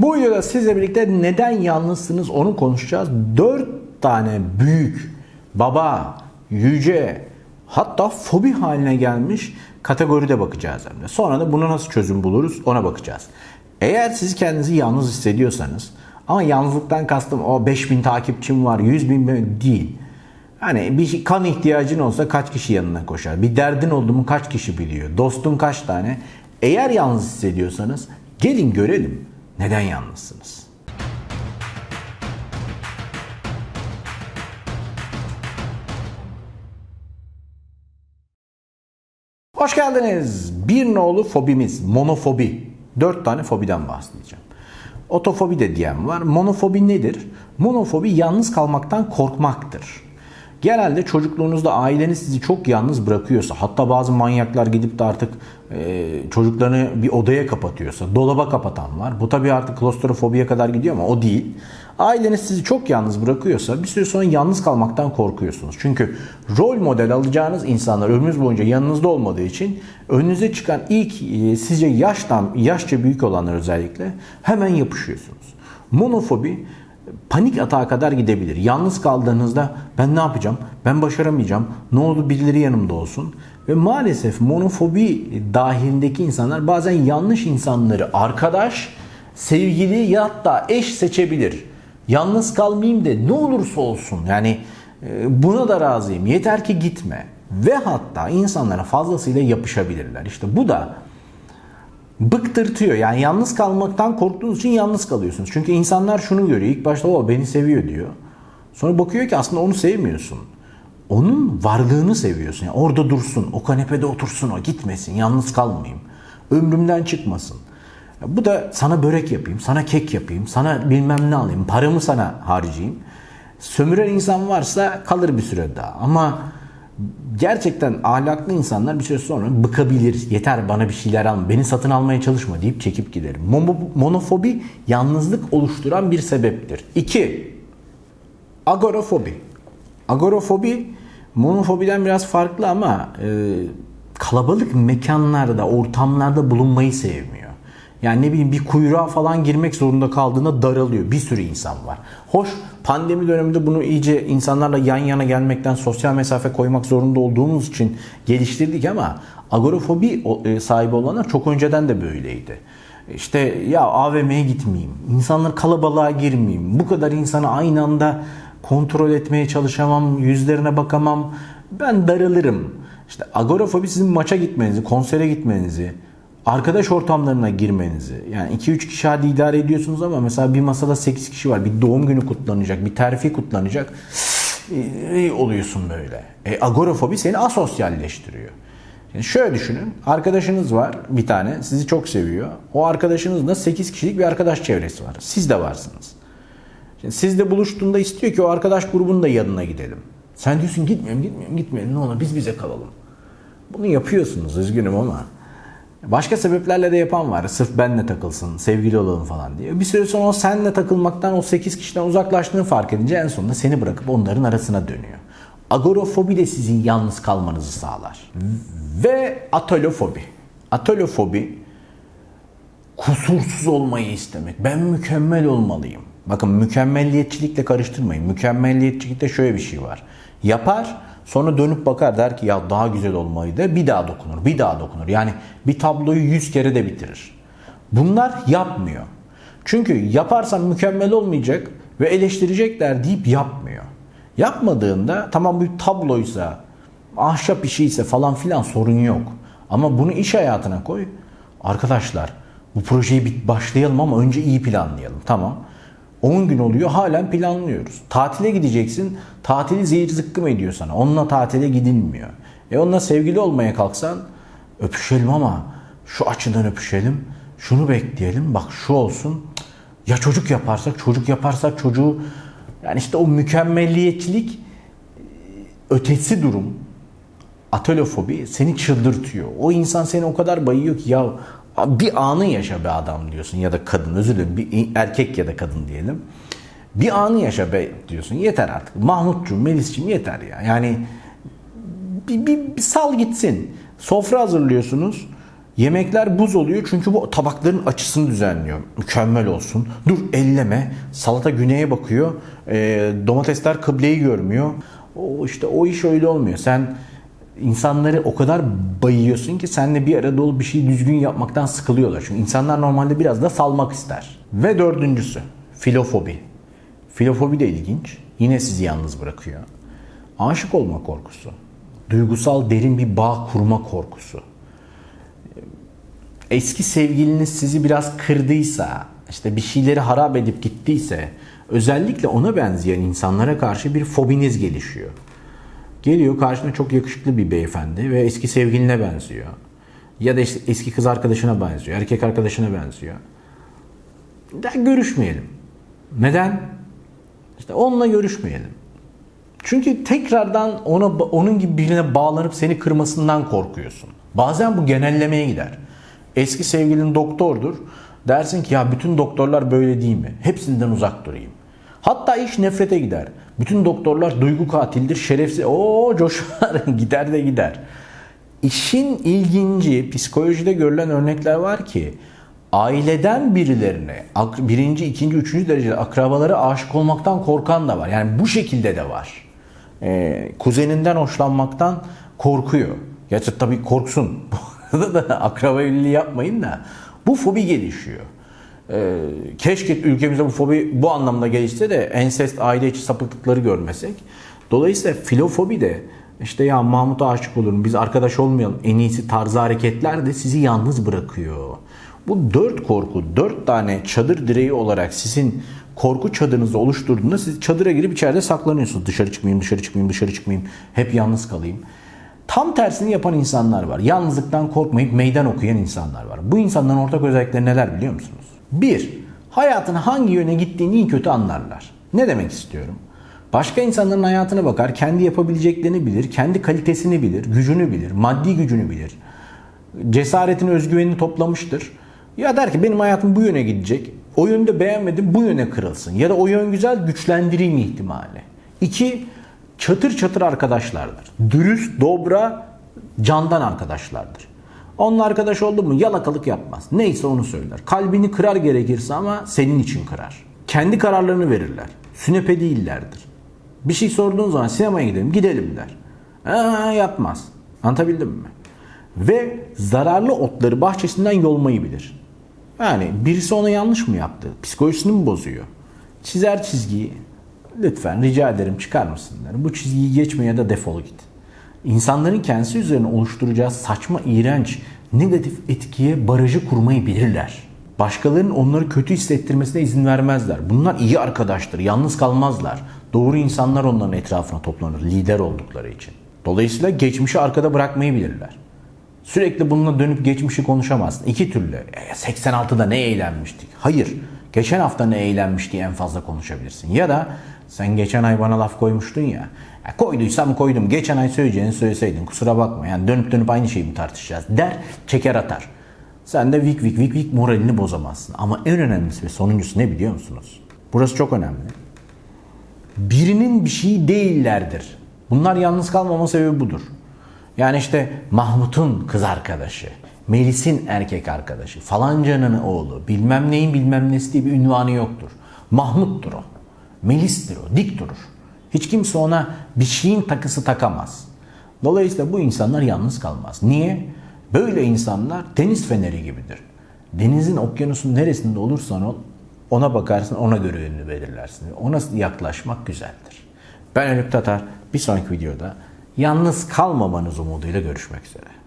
Bu videoda sizle birlikte neden yalnızsınız onu konuşacağız. 4 tane büyük, baba, yüce, hatta fobi haline gelmiş kategoride bakacağız hem de. Sonra da buna nasıl çözüm buluruz ona bakacağız. Eğer siz kendinizi yalnız hissediyorsanız ama yalnızlıktan kastım o 5000 takipçim var, 100 bin değil. Hani bir kan ihtiyacın olsa kaç kişi yanına koşar? Bir derdin oldu mu kaç kişi biliyor? Dostun kaç tane? Eğer yalnız hissediyorsanız gelin görelim neden yalnızsınız. Hoş geldiniz. Bir nolu fobimiz monofobi. Dört tane fobiden bahsedeceğim. Otofobi de diyen var. Monofobi nedir? Monofobi yalnız kalmaktan korkmaktır. Genelde çocukluğunuzda aileniz sizi çok yalnız bırakıyorsa, hatta bazı manyaklar gidip de artık e, çocuklarını bir odaya kapatıyorsa, dolaba kapatan var. Bu tabii artık klostrofobiye kadar gidiyor ama o değil. Aileniz sizi çok yalnız bırakıyorsa bir süre sonra yalnız kalmaktan korkuyorsunuz. Çünkü rol model alacağınız insanlar ömrünüz boyunca yanınızda olmadığı için önünüze çıkan ilk e, sizce yaştan yaşça büyük olanlar özellikle hemen yapışıyorsunuz. Monofobi panik atağa kadar gidebilir. Yalnız kaldığınızda ben ne yapacağım? Ben başaramayacağım. Ne oldu birileri yanımda olsun. Ve maalesef monofobi dahilindeki insanlar bazen yanlış insanları arkadaş, sevgili ya da eş seçebilir. Yalnız kalmayayım de ne olursa olsun yani e, buna da razıyım. Yeter ki gitme. Ve hatta insanlara fazlasıyla yapışabilirler. İşte bu da bıktırtıyor. Yani yalnız kalmaktan korktuğunuz için yalnız kalıyorsunuz. Çünkü insanlar şunu görüyor. İlk başta o beni seviyor diyor. Sonra bakıyor ki aslında onu sevmiyorsun. Onun varlığını seviyorsun. Yani orada dursun, o kanepede otursun, o gitmesin, yalnız kalmayayım. Ömrümden çıkmasın. Bu da sana börek yapayım, sana kek yapayım, sana bilmem ne alayım, paramı sana harcayayım. Sömüren insan varsa kalır bir süre daha. Ama gerçekten ahlaklı insanlar bir süre sonra bıkabilir. Yeter bana bir şeyler alma, beni satın almaya çalışma deyip çekip. Mono- Monofobi yalnızlık oluşturan bir sebeptir. 2. Agorofobi. Agorofobi monofobiden biraz farklı ama e, kalabalık mekanlarda, ortamlarda bulunmayı sevmiyor. Yani ne bileyim bir kuyruğa falan girmek zorunda kaldığında daralıyor. Bir sürü insan var. Hoş pandemi döneminde bunu iyice insanlarla yan yana gelmekten sosyal mesafe koymak zorunda olduğumuz için geliştirdik ama agorofobi e, sahibi olanlar çok önceden de böyleydi. İşte ya AVM'ye gitmeyeyim, insanlar kalabalığa girmeyeyim, bu kadar insanı aynı anda kontrol etmeye çalışamam, yüzlerine bakamam, ben daralırım. İşte agorafobi sizin maça gitmenizi, konsere gitmenizi, arkadaş ortamlarına girmenizi. Yani 2-3 kişi hadi idare ediyorsunuz ama mesela bir masada 8 kişi var. Bir doğum günü kutlanacak, bir terfi kutlanacak. Ee, oluyorsun böyle. E, agorafobi seni asosyalleştiriyor. Şimdi şöyle düşünün. Arkadaşınız var bir tane. Sizi çok seviyor. O arkadaşınızla 8 kişilik bir arkadaş çevresi var. Siz de varsınız. Şimdi sizle buluştuğunda istiyor ki o arkadaş grubunun da yanına gidelim. Sen diyorsun gitmiyorum, gitmiyorum, gitmeyelim. Ne olur biz bize kalalım. Bunu yapıyorsunuz üzgünüm ama. Başka sebeplerle de yapan var. Sırf benle takılsın, sevgili olalım falan diye. Bir süre sonra o senle takılmaktan, o 8 kişiden uzaklaştığını fark edince en sonunda seni bırakıp onların arasına dönüyor. Agorofobi de sizin yalnız kalmanızı sağlar. Ve atolofobi. Atolofobi kusursuz olmayı istemek. Ben mükemmel olmalıyım. Bakın mükemmelliyetçilikle karıştırmayın. Mükemmelliyetçilikte şöyle bir şey var. Yapar sonra dönüp bakar der ki ya daha güzel olmalıydı. Bir daha dokunur, bir daha dokunur. Yani bir tabloyu yüz kere de bitirir. Bunlar yapmıyor. Çünkü yaparsam mükemmel olmayacak ve eleştirecekler deyip yapmıyor. Yapmadığında tamam bu tabloysa, ahşap işiyse falan filan sorun yok. Ama bunu iş hayatına koy. Arkadaşlar bu projeyi başlayalım ama önce iyi planlayalım. Tamam. 10 gün oluyor halen planlıyoruz. Tatile gideceksin. Tatili zehir zıkkım ediyor sana. Onunla tatile gidilmiyor. E onunla sevgili olmaya kalksan öpüşelim ama şu açıdan öpüşelim. Şunu bekleyelim. Bak şu olsun. Ya çocuk yaparsak, çocuk yaparsak çocuğu yani işte o mükemmelliyetçilik ötesi durum atelofobi seni çıldırtıyor. O insan seni o kadar bayıyor ki ya bir anı yaşa be adam diyorsun ya da kadın özür dilerim bir erkek ya da kadın diyelim. Bir anı yaşa be diyorsun yeter artık. Mahmutcuğum, Melis'ciğim yeter ya. Yani bir, bir, bir sal gitsin. Sofra hazırlıyorsunuz. Yemekler buz oluyor çünkü bu tabakların açısını düzenliyor. Mükemmel olsun. Dur elleme. Salata güneye bakıyor. Ee, domatesler kıbleyi görmüyor. O işte o iş öyle olmuyor. Sen insanları o kadar bayıyorsun ki seninle bir arada olup bir şeyi düzgün yapmaktan sıkılıyorlar. Çünkü insanlar normalde biraz da salmak ister. Ve dördüncüsü filofobi. Filofobi de ilginç. Yine sizi yalnız bırakıyor. Aşık olma korkusu. Duygusal derin bir bağ kurma korkusu. Eski sevgiliniz sizi biraz kırdıysa, işte bir şeyleri harap edip gittiyse, özellikle ona benzeyen insanlara karşı bir fobiniz gelişiyor. Geliyor karşına çok yakışıklı bir beyefendi ve eski sevgiline benziyor. Ya da eski kız arkadaşına benziyor, erkek arkadaşına benziyor. Ya görüşmeyelim. Neden? İşte onunla görüşmeyelim. Çünkü tekrardan ona onun gibi birine bağlanıp seni kırmasından korkuyorsun. Bazen bu genellemeye gider. Eski sevgilin doktordur. Dersin ki ya bütün doktorlar böyle değil mi? Hepsinden uzak durayım. Hatta iş nefrete gider. Bütün doktorlar duygu katildir, şerefsiz. Oo coşar gider de gider. İşin ilginci psikolojide görülen örnekler var ki aileden birilerine birinci, ikinci, üçüncü derecede akrabaları aşık olmaktan korkan da var. Yani bu şekilde de var. Ee, kuzeninden hoşlanmaktan korkuyor. Gerçi tabii korksun. Bu arada da akraba evliliği yapmayın da bu fobi gelişiyor. Ee, keşke ülkemizde bu fobi bu anlamda gelişse de ensest aile içi sapıklıkları görmesek. Dolayısıyla filofobi de işte ya Mahmut'a aşık olurum biz arkadaş olmayalım en iyisi tarzı hareketler de sizi yalnız bırakıyor. Bu dört korku, dört tane çadır direği olarak sizin korku çadırınızı oluşturduğunda siz çadıra girip içeride saklanıyorsunuz. Dışarı çıkmayayım, dışarı çıkmayayım, dışarı çıkmayayım. Hep yalnız kalayım. Tam tersini yapan insanlar var. Yalnızlıktan korkmayıp meydan okuyan insanlar var. Bu insanların ortak özellikleri neler biliyor musunuz? Bir, hayatın hangi yöne gittiğini iyi kötü anlarlar. Ne demek istiyorum? Başka insanların hayatına bakar, kendi yapabileceklerini bilir, kendi kalitesini bilir, gücünü bilir, maddi gücünü bilir. Cesaretini, özgüvenini toplamıştır. Ya der ki benim hayatım bu yöne gidecek. O yönde beğenmedim bu yöne kırılsın. Ya da o yön güzel güçlendireyim ihtimali. İki, çatır çatır arkadaşlardır. Dürüst, dobra, candan arkadaşlardır. Onunla arkadaş oldu mu yalakalık yapmaz. Neyse onu söyler. Kalbini kırar gerekirse ama senin için kırar. Kendi kararlarını verirler. Sünepe değillerdir. Bir şey sorduğun zaman sinemaya gidelim, gidelim der. Aa, yapmaz. Anlatabildim mi? Ve zararlı otları bahçesinden yolmayı bilir. Yani birisi ona yanlış mı yaptı? Psikolojisini mi bozuyor? Çizer çizgiyi. Lütfen rica ederim çıkar mısın der. Bu çizgiyi geçme ya da defolu git. İnsanların kendisi üzerine oluşturacağı saçma, iğrenç, negatif etkiye barajı kurmayı bilirler. Başkalarının onları kötü hissettirmesine izin vermezler. Bunlar iyi arkadaştır, yalnız kalmazlar. Doğru insanlar onların etrafına toplanır, lider oldukları için. Dolayısıyla geçmişi arkada bırakmayı bilirler. Sürekli bununla dönüp geçmişi konuşamazsın. İki türlü. E, 86'da ne eğlenmiştik? Hayır. Geçen hafta ne eğlenmiş diye en fazla konuşabilirsin. Ya da sen geçen ay bana laf koymuştun ya. ya koyduysam koydum. Geçen ay söyleyeceğini söyleseydin. Kusura bakma. Yani dönüp dönüp aynı şeyi mi tartışacağız? Der çeker atar. Sen de vik vik vik vik moralini bozamazsın. Ama en önemlisi ve sonuncusu ne biliyor musunuz? Burası çok önemli. Birinin bir şeyi değillerdir. Bunlar yalnız kalmama sebebi budur. Yani işte Mahmut'un kız arkadaşı, Melis'in erkek arkadaşı, falancanın oğlu, bilmem neyin bilmem nesi diye bir ünvanı yoktur. Mahmut'tur o. Melis'tir o, dik durur. Hiç kimse ona bir şeyin takısı takamaz. Dolayısıyla bu insanlar yalnız kalmaz. Niye? Böyle insanlar deniz feneri gibidir. Denizin, okyanusun neresinde olursan ol, ona bakarsın, ona göre yönünü belirlersin. Ona yaklaşmak güzeldir. Ben Önük Tatar. Bir sonraki videoda yalnız kalmamanız umuduyla görüşmek üzere.